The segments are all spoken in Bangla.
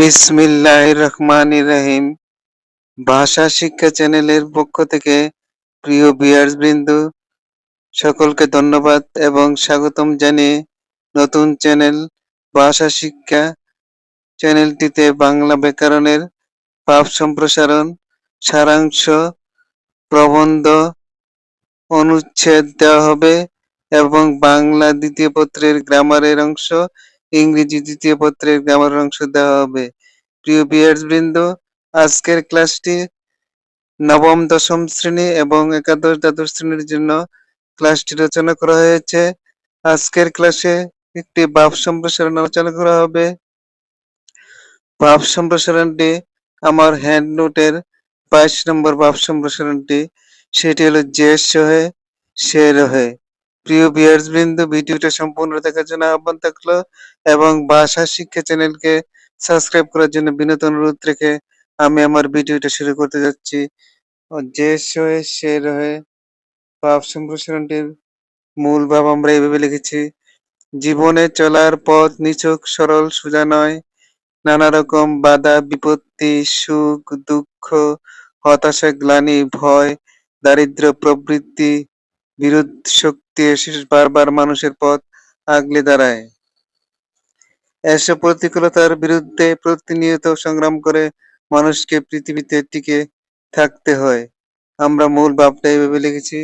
বিসমিল্লাহ রহমান রহিম। ভাষা, শিক্ষা চ্যানেলের পক্ষ থেকে প্রিয় বিয়ার্স বৃন্দ, সকলকে ধন্যবাদ এবং স্বাগতম জানিয়ে নতুন চ্যানেল ভাষা, শিক্ষা চ্যানেলটিতে বাংলা ব্যাকরণের পাপ সম্প্রসারণ, সারাংশ, প্রবন্ধ, অনুচ্ছেদ দেওয়া হবে এবং বাংলা দ্বিতীয় পত্রের গ্রামারের অংশ ইংরেজি দ্বিতীয় পত্রের গ্রামারের অংশ দেওয়া হবে। প্রিয় বিয়ার্স বৃন্দ আজকের ক্লাসটি নবম, দশম শ্রেণি এবং একাদশ, দ্বাদশ শ্রেণির জন্য ক্লাসটি রচনা করা হয়েছে। আজকের ক্লাসে একটি ভাব সম্প্রসারণ আলোচনা করা হবে। ভাব সম্প্রসারণটি আমার হ্যান্ড নোটের বাইশ নম্বর ভাব সম্প্রসারণটি, সেটি হলো যে সহে সে রহে। প্রিয় বিয়ার্স বৃন্দ ভিডিওটা সম্পূর্ণ দেখার জন্য আহ্বান থাকল এবং ভাষা শিক্ষা চ্যানেলকে সাবস্ক্রাইব করার জন্য বিনোদন অনুরোধ রেখে আমি আমার ভিডিওটা শুরু করতে যাচ্ছি। যে সহে সে রহে। ভাব সম্প্রসারণটির মূল ভাব আমরা এইভাবে লিখেছি। জীবনে চলার পথ নিছক, সরল, সোজা নয়। নানা রকম বাধা, বিপত্তি, সুখ, দুঃখ, হতাশা, গ্লানি, ভয় দারিদ্র প্রবৃত্তি বিরোধ শক্তি এসে বারবার মানুষের পথ আগলে দাঁড়ায়। এসব প্রতিকূলতার বিরুদ্ধে প্রতিনিয়ত সংগ্রাম করে মানুষকে পৃথিবীতে টিকে থাকতে হয়। আমরা মূল ভাবটা এইভাবে লিখেছি।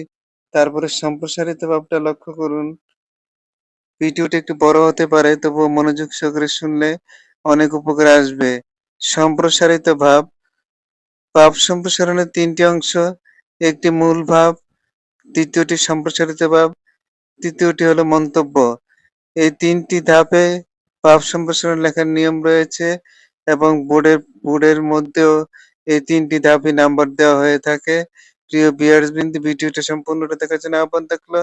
তারপরে সম্প্রসারিত ভাবটা লক্ষ্য করুন। ভিডিওটা একটু বড় হতে পারে, তবুও মনোযোগ সহকারে শুনলে অনেক উপকার আসবে। সম্প্রসারিত ভাব ভাব সম্প্রসারণের তিনটি অংশ। একটি মূল ভাব দ্বিতীয়টি সম্প্রসারিত ভাব তৃতীয়টি হলো মন্তব্য। এই তিনটি ধাপে ভাব সম্প্রসারণ লেখার নিয়ম রয়েছে এবং বোর্ডের বোর্ডের মধ্যেও এই তিনটি ধাপে নাম্বার দেওয়া হয়ে থাকে। প্রিয় বিয়ার্স বিন্দু ভিডিওটা সম্পূর্ণটা দেখার জন্য আহ্বান থাকল।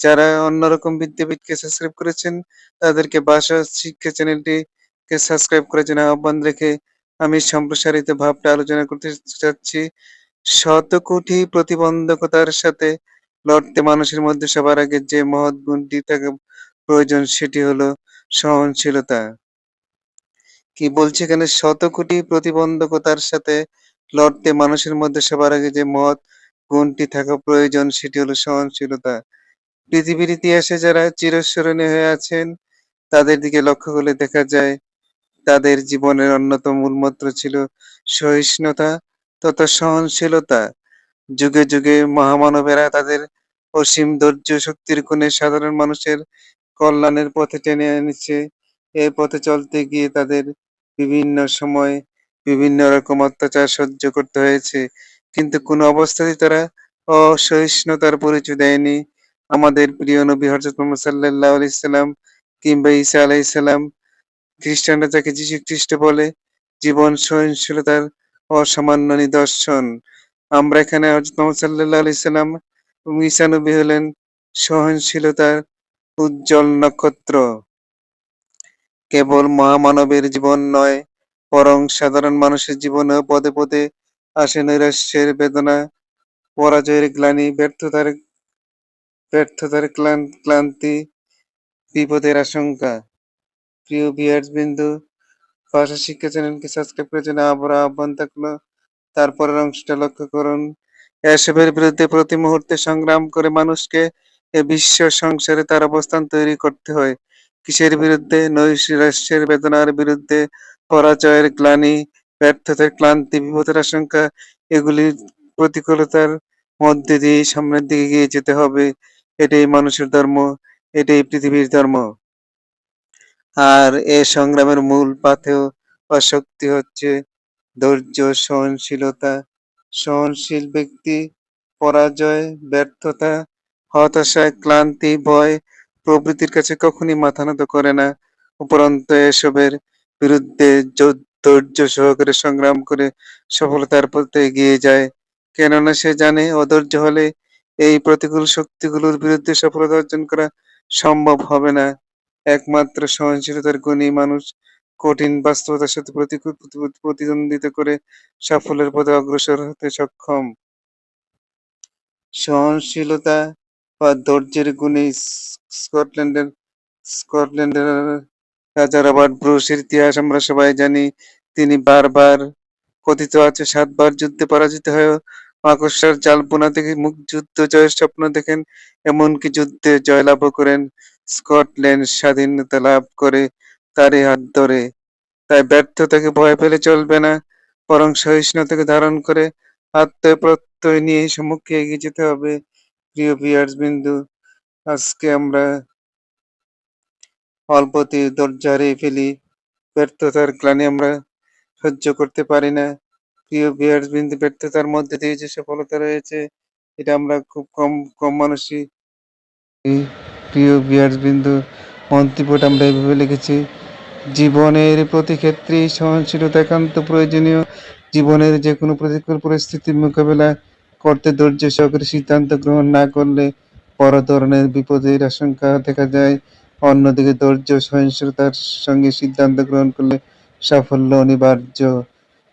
যারা অন্যরকম বিদ্যাপীঠকে সাবস্ক্রাইব করেছেন, তাদেরকে ভাষা শিক্ষা চ্যানেলটিকে সাবস্ক্রাইব করার জন্য আহ্বান রেখে আমি সম্প্রসারিত ভাবটা আলোচনা করতে চাচ্ছি। শত কোটি প্রতিবন্ধকতার সাথে লড়তে মানুষের মধ্যে সবার আগে যে মহৎ গুণটি থাকা প্রয়োজন সেটি হলো সহনশীলতা। কি বলছে এখানে? শত কোটি প্রতিবন্ধকতার সাথে লড়তে মানুষের মধ্যে সবার আগে যে মহৎ গুণটি থাকা প্রয়োজন সেটি হলো সহনশীলতা। পৃথিবীর ইতিহাসে যারা চিরস্মরণীয় হয়ে আছেন, তাদের দিকে লক্ষ্য করলে দেখা যায়, তাদের জীবনের অন্যতম মূলমন্ত্র ছিল সহিষ্ণুতা তথা সহনশীলতা। যুগে যুগে মহামানবেরা তাদের অসীম ধৈর্য শক্তির গুণে সাধারণ মানুষের কল্যাণের পথে টেনে এনেছে। এই পথে চলতে গিয়ে তাদের বিভিন্ন সময় বিভিন্ন রকম অত্যাচার সহ্য করতে হয়েছে। কিন্তু কোনো অবস্থাতেই তারা অসহিষ্ণুতার পরিচয় দেয়নি। আমাদের প্রিয় নবী হজরত মোহাম্মদ সাল্লাহ আলাইসাল্লাম কিংবা ঈসা আলাইসাল্লাম খ্রিস্টানরা যাকে যীশু খ্রিস্ট বলে জীবন সহনশীলতার অসামান্য নিদর্শন। আমরা এখানে হজরত মোহাম্মদ সাল্লাহ আলাইসাল্লাম এবং ঈসা হলেন সহনশীলতার উজ্জ্বল নক্ষত্র। কেবল মহামানবের জীবন নয়, বরং সাধারণ মানুষের জীবনেও পদে পদে আসে নৈরাশ্যের বেদনা, পরাজয়ের গ্লানি, ব্যর্থতার ব্যর্থতার ক্লান্তি, বিপদের আশঙ্কা। প্রিয় বিয়ার্স বিন্দু, ভাষা শিক্ষা চ্যানেলকে সাবস্ক্রাইব করার জন্য আবার আহ্বান থাকল। তারপরের অংশটা লক্ষ্য করুন। এসবের বিরুদ্ধে প্রতি মুহূর্তে সংগ্রাম করে মানুষকে এ বিশ্ব সংসারে তার অবস্থান তৈরি করতে হয়। কিসের বিরুদ্ধে? নৈরাশ্যের বেদনার বিরুদ্ধে, পরাজয়ের গ্লানি, ব্যর্থতার ক্লান্তি বিপদের আশঙ্কা এগুলির প্রতিকূলতার মধ্যে দিয়ে সামনের দিকে এগিয়ে যেতে হবে। এটাই মানুষের ধর্ম, এটাই পৃথিবীর ধর্ম। আর এ সংগ্রামের মূল পাথেয় বা শক্তি হচ্ছে ধৈর্য, সহনশীলতা, সহনশীল ব্যক্তি, পরাজয়, ব্যর্থতা, হতাশা, ক্লান্তি, ভয় প্রভৃতির কাছে কখনই মাথা নত করে না। উপরন্ত এসবের বিরুদ্ধে ধৈর্য সহকারে সংগ্রাম করে সফলতার পথে এগিয়ে যায়। কেননা সে জানে অধৈর্য হলে এই প্রতিকূল শক্তিগুলোর বিরুদ্ধে সফলতা অর্জন করা সম্ভব হবে না। একমাত্র সহনশীলতার গুণী মানুষ কঠিন বাস্তবতার সাথে প্রতিদ্বন্দ্বিতা করে সাফল্যের পথে অগ্রসর হতে সক্ষম। সহনশীলতা বা ধৈর্যের গুণে স্কটল্যান্ডের স্কটল্যান্ডের রাজা রবার্ট ব্রুসের ইতিহাস আমরা সবাই জানি। তিনি বারবার কথিত আছে, সাতবার যুদ্ধে পরাজিত হয়েও মাকড়সার জালবোনা থেকে মুখ যুদ্ধ জয়ের স্বপ্ন দেখেন। এমনকি যুদ্ধে জয়লাভও করেন। স্কটল্যান্ড স্বাধীনতা লাভ করে তারই হাত ধরে। তাই ব্যর্থতাকে ভয় পেলে চলবে না, বরং সহিষ্ণুতাকে ধারণ করে আত্মপ্রত্যয় নিয়ে সম্মুখে এগিয়ে যেতে হবে। প্রিয় বিয়ার্স বিন্দু, আজকে আমরা অল্পতে দরজা হারিয়ে ফেলি, ব্যর্থতার গ্লানি আমরা সহ্য করতে পারি না। প্রিয় ভিউয়ার্স, বিন্দু, ব্যর্থতার মধ্যে দিয়ে যে সফলতা রয়েছে, এটা আমরা খুব কম কম মানুষই। প্রিয় বিয়ার্স বিন্দু মন্তব্যটা আমরা এভাবে লিখেছি জীবনের প্রতি ক্ষেত্রেই সহনশীলতা একান্ত প্রয়োজনীয়। জীবনের যে কোনো প্রতিকূল পরিস্থিতির মোকাবেলা করতে ধৈর্য সহকারে সিদ্ধান্ত গ্রহণ না করলে বড় ধরনের বিপদের আশঙ্কা দেখা যায়। অন্যদিকে ধৈর্য সহিংসতার সঙ্গে সিদ্ধান্ত গ্রহণ করলে সাফল্য অনিবার্য।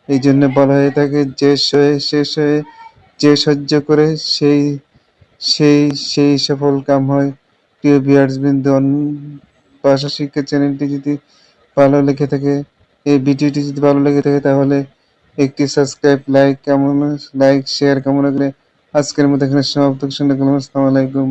এই জন্য বলা হয়ে থাকে, যে সয়ে শেষ হয়ে যে সহ্য করে সেই সেই সেই সফল কাম হয়। প্রিয় বিয়ার্স বিন্দু ভাষা শিক্ষা চ্যানেলটি যদি ভালো লেগে থাকে, এই ভিডিওটি যদি ভালো লেগে থাকে তাহলে একটি সাবস্ক্রাইব লাইক কেমন লাইক শেয়ার কেমন লাগলে আজকের মতো এখানে সমাপ্ত। সুন্দর আসসালামু আলাইকুম।